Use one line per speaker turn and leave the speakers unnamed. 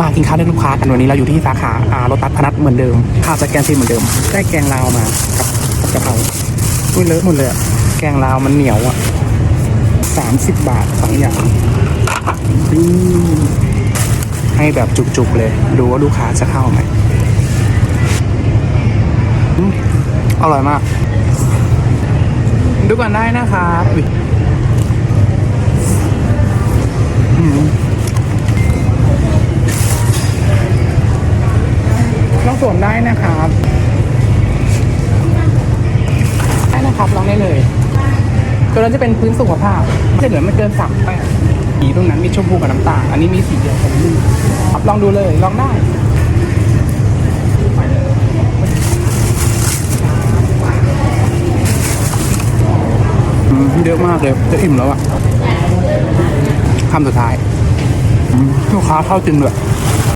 มากินข้าวได้ลูกค้ากันวันนี้เราอยู่ที่สาขาอ่ารถตัดพนัสเหมือนเดิมข้าวสแกนซีเหมือนเดิมได้แกงลาวมากับกับกะเพราอุ้ยเลอะหมดเลยอะแกงลาวมันเหนียวอะสามสิบบาทสองอย่างอืมให้แบบจุกๆเลย ดูว่าลูกค้าจะเข้าไหมอืมอร่อยมาก ดูกันได้นะครับ สวมได้นะครับได้นะครับลองได้เลยตัวนั้นจะเป็นพื้นสุขภาพจะเหลือไม่เกินสามแปดสีตรงนั้นมีชมพูกับน้ำตาลอันนี้มีสีเดียวผมดูครับลองดูเลยลองได้เยอะมากเลยจะอิ่มแล้วอะคำสุดท้ายลูกค้าเข้าจริงเลย